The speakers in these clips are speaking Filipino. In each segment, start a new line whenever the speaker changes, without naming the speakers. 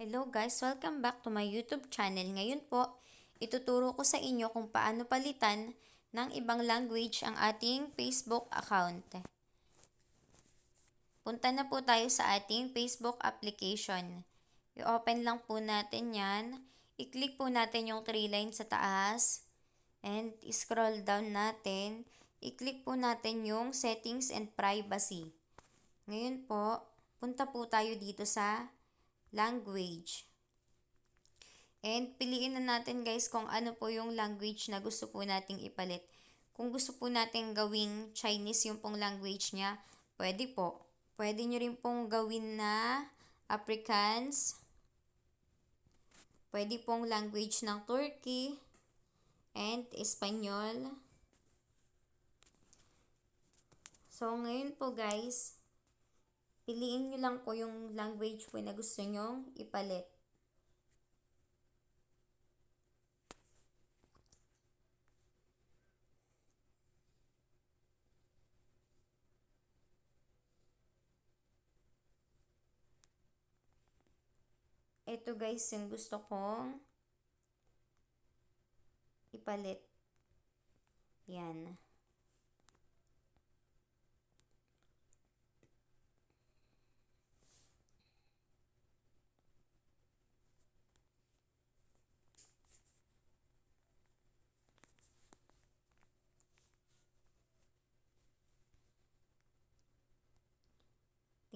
Hello guys, welcome back to my YouTube channel. Ngayon po, ituturo ko sa inyo kung paano palitan ng ibang language ang ating Facebook account. Punta na po tayo sa ating Facebook application. I-open lang po natin yan. I-click po natin yung three lines sa taas. And scroll down natin. I-click po natin yung settings and privacy. Ngayon po, punta po tayo dito sa language. And piliin na natin guys kung ano po yung language na gusto po nating ipalit. Kung gusto po nating gawing Chinese yung pong language niya, pwede po. Pwede nyo rin pong gawin na Afrikaans. Pwede pong language ng Turkey and Espanyol. So, ngayon po guys, piliin nyo lang po yung language po na gusto nyong ipalit. Ito guys yung gusto kong ipalit. Yan.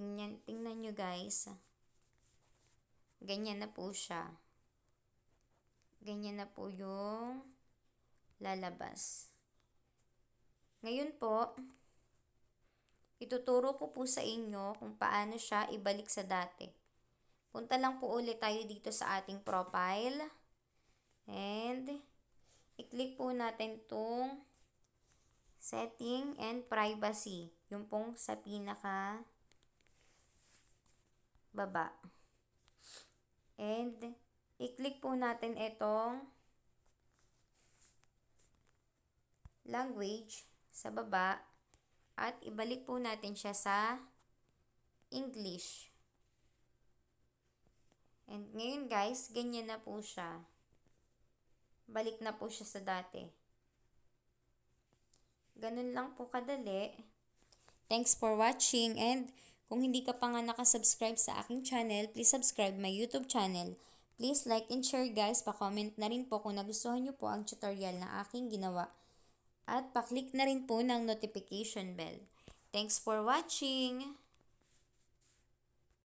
Tingnan, tingnan nyo guys. Ganyan na po siya. Ganyan na po yung lalabas. Ngayon po, ituturo ko po sa inyo kung paano siya ibalik sa dati. Punta lang po ulit tayo dito sa ating profile. And, i-click po natin itong setting and privacy. Yung pong sa pinaka baba. And, i-click po natin itong language sa baba at ibalik po natin siya sa English. And ngayon guys, ganyan na po siya. Balik na po siya sa dati. Ganun lang po kadali. Thanks for watching and kung hindi ka pa nga nakasubscribe sa aking channel, please subscribe my YouTube channel. Please like and share guys, pa-comment na rin po kung nagustuhan nyo po ang tutorial na aking ginawa. At pa-click na rin po ng notification bell. Thanks for watching!